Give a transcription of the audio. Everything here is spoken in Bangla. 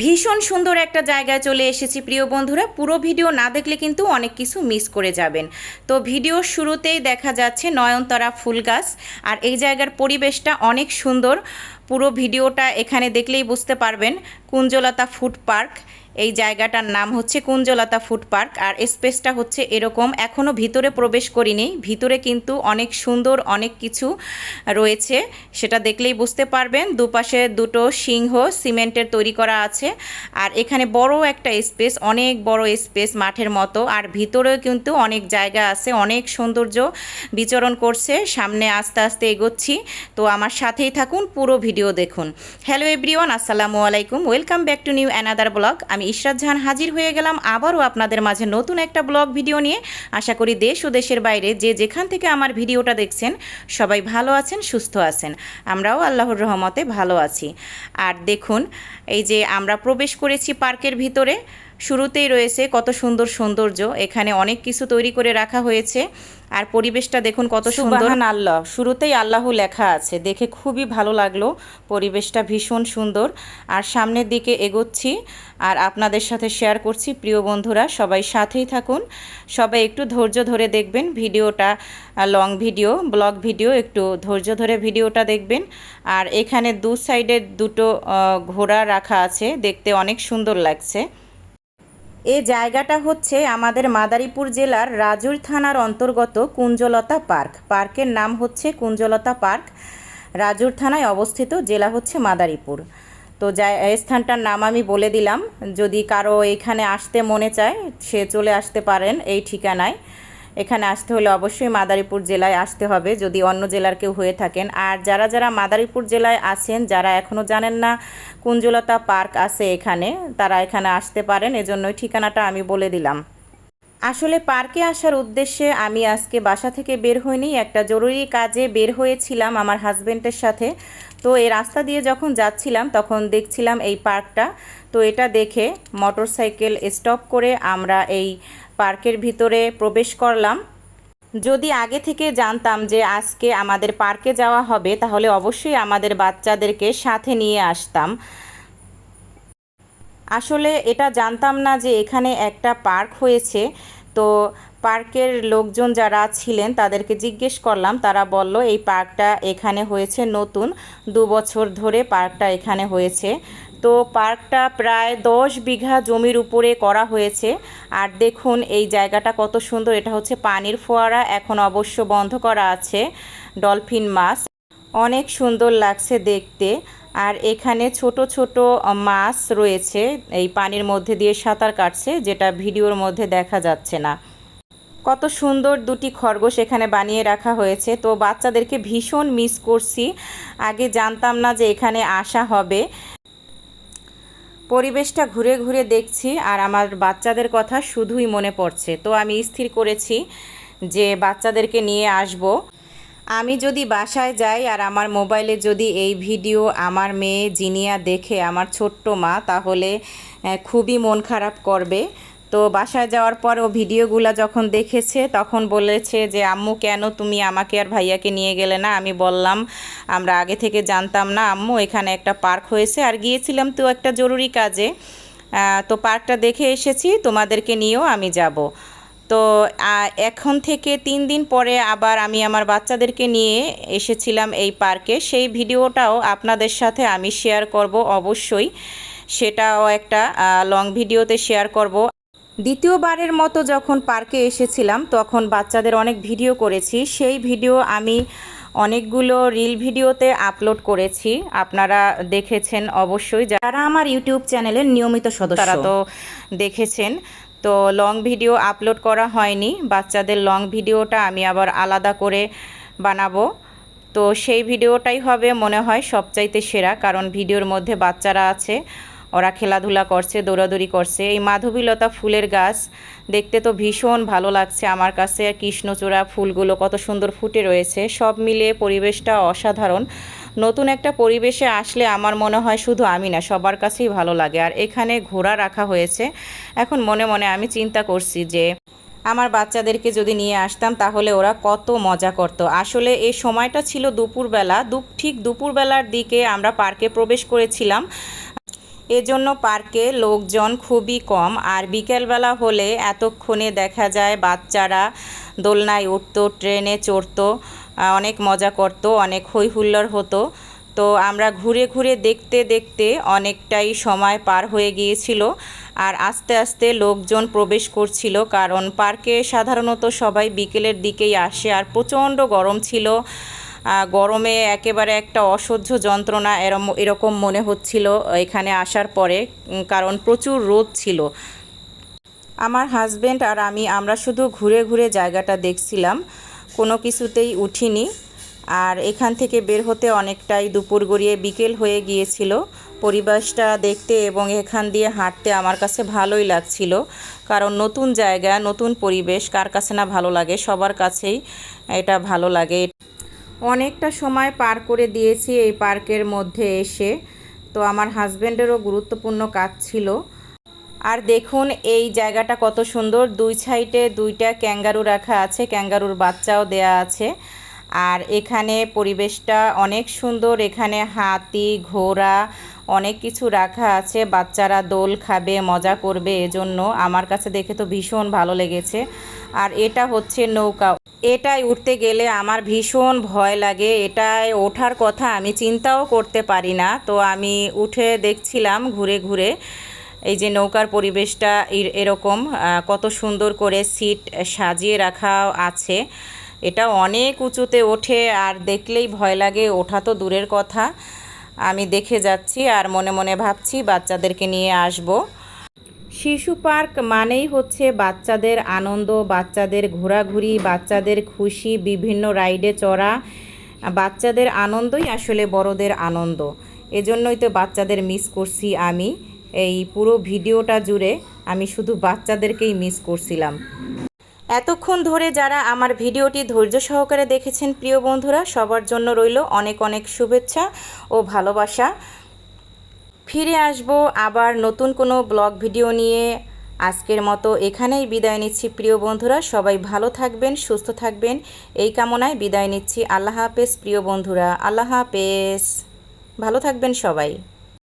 ভীষণ সুন্দর একটা জায়গায় চলে এসেছি প্রিয় বন্ধুরা। পুরো ভিডিও না দেখলে কিন্তু অনেক কিছু মিস করে যাবেন। তো ভিডিওর শুরুতেই দেখা যাচ্ছে নয়নতারা ফুল গাছ আর এই জায়গার পরিবেশটা অনেক সুন্দর। পুরো ভিডিওটা এখানে দেখলেই বুঝতে পারবেন। কুঞ্জলতা ফুড পার্ক এই জায়গাটার নাম হচ্ছে কুঞ্জলতা ফুড পার্ক আর স্পেসটা হচ্ছে এরকম। এখনও ভিতরে প্রবেশ করিনি। ভিতরে কিন্তু অনেক সুন্দর অনেক কিছু রয়েছে। সেটা দেখলেই বুঝতে পারবেন। দুপাশে দুটো সিংহ, সিমেন্টের তৈরি করা আছে। আর এখানে বড় একটা স্পেস, অনেক বড় স্পেস মাঠের মতো। আর ভিতরেও কিন্তু অনেক জায়গা আছে, অনেক সৌন্দর্য বিচরণ করছে। সামনে আস্তে আস্তে এগোচ্ছি। তো আমার সাথেই থাকুন, পুরো ভিডিও দেখুন। হ্যালো এভরিওয়ান, আসসালামু আলাইকুম। Welcome back to new another blog. আমি ইশরাত জাহান হাজির হয়ে গেলাম। আবারও আপনাদের মাঝে নতুন একটা ব্লগ ভিডিও নিয়ে। আশা করি দেশ ও দেশের বাইরে যে যেখান থেকে আমার ভিডিওটা দেখছেন, সবাই ভালো আছেন, সুস্থ আছেন। আমরাও আল্লাহর রহমতে ভালো আছি। আর দেখুন, এই যে আমরা প্রবেশ করেছি পার্কের ভিতরে। শুরুতেই রয়েছে কত সুন্দর সৌন্দর্য। এখানে অনেক কিছু তৈরি করে রাখা হয়েছে। আর পরিবেশটা দেখুন কত সুন্দর। আল্লাহ। শুরুতেই আল্লাহ লেখা আছে। দেখে খুবই ভালো লাগল। পরিবেশটা ভীষণ সুন্দর। আর সামনের দিকে এগোচ্ছি। আর আপনাদের সাথে শেয়ার করছি। প্রিয় বন্ধুরা, সবাই সাথেই থাকুন। সবাই একটু ধৈর্য ধরে দেখবেন ভিডিওটা লং ভিডিও ব্লগ ভিডিও একটু ধৈর্য ধরে ভিডিওটা দেখবেন। আর এখানে দু সাইডে দুটো ঘোড়া রাখা আছে। দেখতে অনেক সুন্দর লাগছে। এ জায়গাটা হচ্ছে আমাদের মাদারীপুর জেলার রাজুর থানার অন্তর্গত কুঞ্জলতা পার্ক। পার্কের নাম হচ্ছে কুঞ্জলতা পার্ক। রাজুর থানায় অবস্থিত জেলা হচ্ছে মাদারীপুর। তো এই স্থানটার নাম আমি বলে দিলাম। যদি কারও এখানে আসতে মনে চায়, সে চলে আসতে পারেন এই ঠিকানায়। এখানে আসতে হলে অবশ্যই মাদারীপুর জেলায় আসতে হবে, যদি অন্য জেলার কেউ হয়ে থাকেন। আর যারা যারা মাদারীপুর জেলায় আছেন, যারা এখনও জানেন না কুঞ্জলতা পার্ক আছে এখানে, তারা এখানে আসতে পারেন। এজন্যই ঠিকানাটা আমি বলে দিলাম। আসলে পার্কে আসার উদ্দেশ্যে আমি আজকে বাসা থেকে বের হইনি। একটা জরুরি কাজে বের হয়েছিলাম আমার হাজবেন্ডের সাথে। তো এই রাস্তা দিয়ে যখন যাচ্ছিলাম, তখন দেখছিলাম এই পার্কটা। তো এটা দেখে মোটরসাইকেল স্টপ করে আমরা এই পার্কের ভিতরে প্রবেশ করলাম। যদি আগে থেকে জানতাম যে আজকে আমাদের পার্কে যাওয়া হবে, তাহলে অবশ্যই আমাদের বাচ্চাদেরকে সাথে নিয়ে আসতাম। আসলে এটা জানতাম না যে এখানে একটা পার্ক হয়েছে। তো পার্কের লোকজন যারা ছিলেন, তাদেরকে জিজ্ঞেস করলাম। তারা বলল, এই পার্কটা এখানে হয়েছে নতুন। দু বছর ধরে পার্কটা এখানে হয়েছে। তো পার্কটা প্রায় দশ বিঘা জমির উপরে করা হয়েছে। আর দেখুন এই জায়গাটা কত সুন্দর, এটা হচ্ছে পানির ফোয়ারা, এখন অবশ্য বন্ধ করা আছে, ডলফিন মাছ। অনেক সুন্দর লাগছে দেখতে। আর এখানে ছোট ছোট মাছ রয়েছে, এই পানির মধ্যে দিয়ে সাঁতার কাটছে, যেটা ভিডিওর মধ্যে দেখা যাচ্ছে না। কত সুন্দর দুটি খরগোশ এখানে বানিয়ে রাখা হয়েছে। তো বাচ্চাদেরকে ভীষণ মিস করছি। আগে জানতাম না যে এখানে আসা হবে। পরিবেশটা ঘুরে ঘুরে দেখছি আর আমার বাচ্চাদের কথা শুধুই মনে পড়ছে। তো আমি স্থির করেছি যে বাচ্চাদেরকে নিয়ে আসব। আমি যদি বাসায় যাই আর আমার মোবাইলে যদি এই ভিডিও আমার মেয়ে জিনিয়া দেখে, আমার ছোট্ট মা, তাহলে খুবই মন খারাপ করবে। তো বাসায় যাওয়ার পর ও ভিডিওগুলো যখন দেখেছে, তখন বলেছে যে, আম্মু, কেন তুমি আমাকে আর ভাইয়াকে নিয়ে গেলে না? আমি বললাম, আমরা আগে থেকে জানতাম না, আম্মু, এখানে একটা পার্ক হয়েছে আর গিয়েছিলাম তো একটা জরুরি কাজে। তো পার্কটা দেখে এসেছি, তোমাদেরকে নিয়েও আমি যাব। তো এখন থেকে তিন দিন পরে আবার আমি আমার বাচ্চাদেরকে নিয়ে এসেছিলাম এই পার্কে। সেই ভিডিওটাও আপনাদের সাথে আমি শেয়ার করব অবশ্যই। সেটাও একটা লং ভিডিওতে শেয়ার করব। দ্বিতীয়বারের মতো যখন পার্কে এসেছিলাম তখন বাচ্চাদের অনেক ভিডিও করেছি। সেই ভিডিও আমি অনেকগুলো রিল ভিডিওতে আপলোড করেছি। আপনারা দেখেছেন অবশ্যই। যারা আমার ইউটিউব চ্যানেলের নিয়মিত সদস্য তারা তো দেখেছেন। তো লং ভিডিও আপলোড করা হয়নি। বাচ্চাদের লং ভিডিওটা আমি আবার আলাদা করে বানাবো। তো সেই ভিডিওটাই হবে মনে হয় সবচাইতে সেরা কারণ ভিডিওর মধ্যে বাচ্চারা আছে। ওরা খেলাধুলা করছে, দৌড়াদৌড়ি করছে। এই মাধবীলতা ফুলের গাছ দেখতে তো ভীষণ ভালো লাগছে আমার কাছে। কৃষ্ণচূড়া ফুলগুলো কত সুন্দর ফুটে রয়েছে। সব মিলিয়ে পরিবেশটা অসাধারণ। নতুন একটা পরিবেশে আসলে আমার মনে হয় শুধু আমি না, সবার কাছেই ভালো লাগে। আর এখানে ঘোড়া রাখা হয়েছে। এখন মনে মনে আমি চিন্তা করছি যে, আমার বাচ্চাদেরকে যদি নিয়ে আসতাম তাহলে ওরা কত মজা করত। আসলে এই সময়টা ছিল দুপুরবেলা। দু ঠিক দুপুরবেলার দিকে আমরা পার্কে প্রবেশ করেছিলাম। এজন্য পার্কে লোকজন খুবই কম আর বিকেলবেলা হলে এতক্ষণে দেখা যায় বাচ্চারা দোলনায় উঠতো, ট্রেনে চড়তো অনেক মজা করতো, অনেক হই হুল্লোড় হতো। তো আমরা ঘুরে ঘুরে দেখতে দেখতে অনেকটাই সময় পার হয়ে গিয়েছিল আর আস্তে আস্তে লোকজন প্রবেশ করছিল কারণ পার্কে সাধারণত সবাই বিকেলের দিকেই আসে আর প্রচণ্ড গরম ছিল। গরমে একেবারে একটা অসহ্য যন্ত্রণা এরম এরকম মনে হচ্ছিল এখানে আসার পরে কারণ প্রচুর রোদ ছিল। আমার হাজব্যান্ড আর আমি, আমরা শুধু ঘুরে ঘুরে জায়গাটা দেখছিলাম, কোনো কিছুতেই উঠিনি। আর এখান থেকে বের হতে অনেকটাই দুপুর গড়িয়ে বিকেল হয়ে গিয়েছিল। পরিবেশটা দেখতে এবং এখান দিয়ে হাঁটতে আমার কাছে ভালোই লাগছিল। কারণ নতুন জায়গা, নতুন পরিবেশ, কার কাছে না ভালো লাগে? সবার কাছেই এটা ভালো লাগে। অনেকটা সময় পার করে দিয়েছি এই পার্কের মধ্যে এসে। তো আমার হাজব্যান্ডেরও গুরুত্বপূর্ণ কাজ ছিল। আর দেখুন, এই জায়গাটা কত সুন্দর। দুই সাইডে দুইটা ক্যাঙ্গারু রাখা আছে, ক্যাঙ্গারুর বাচ্চাও দেয়া আছে। আর এখানে পরিবেশটা অনেক সুন্দর। এখানে হাতি, ঘোড়া অনেক কিছু রাখা আছে। বাচ্চারা দোল খাবে, মজা করবে এজন্য। আমার কাছে দেখে তো ভীষণ ভালো লেগেছে। আর এটা হচ্ছে নৌকা। এটাই উঠতে গেলে আমার ভীষণ ভয় লাগে। এটায় ওঠার কথা আমি চিন্তাও করতে পারি না। তো আমি উঠে দেখছিলাম ঘুরে ঘুরে এই যে নৌকার পরিবেশটা এর- এরকম কত সুন্দর করে সিট সাজিয়ে রাখা আছে। এটা অনেক উঁচুতে ওঠে আর দেখলেই ভয় লাগে, ওঠা তো দূরের কথা। আমি দেখে যাচ্ছি আর মনে মনে ভাবছি বাচ্চাদেরকে নিয়ে আসব। শিশু পার্ক মানেই হচ্ছে বাচ্চাদের আনন্দ, বাচ্চাদের ঘোরাঘুরি, বাচ্চাদের খুশি, বিভিন্ন রাইডে চড়া। বাচ্চাদের আনন্দই আসলে বড়দের আনন্দ। এজন্যই তো বাচ্চাদের মিস করছি আমি। এই পুরো ভিডিওটা জুড়ে আমি শুধু বাচ্চাদেরকেই মিস করছিলাম। এতক্ষণ ধরে যারা আমার ভিডিওটি ধৈর্য সহকারে দেখেছেন, প্রিয় বন্ধুরা, সবার জন্য রইল অনেক অনেক শুভেচ্ছা ও ভালোবাসা। ফিরে আসব আবার নতুন কোনো ব্লগ ভিডিও নিয়ে। আজকের মতো এখানেই বিদায় নিচ্ছি প্রিয় বন্ধুরা। সবাই ভালো থাকবেন, সুস্থ থাকবেন। এই কামনায় বিদায় নিচ্ছি। আল্লাহ হাফেজ প্রিয় বন্ধুরা। আল্লাহ হাফেজ। ভালো থাকবেন সবাই।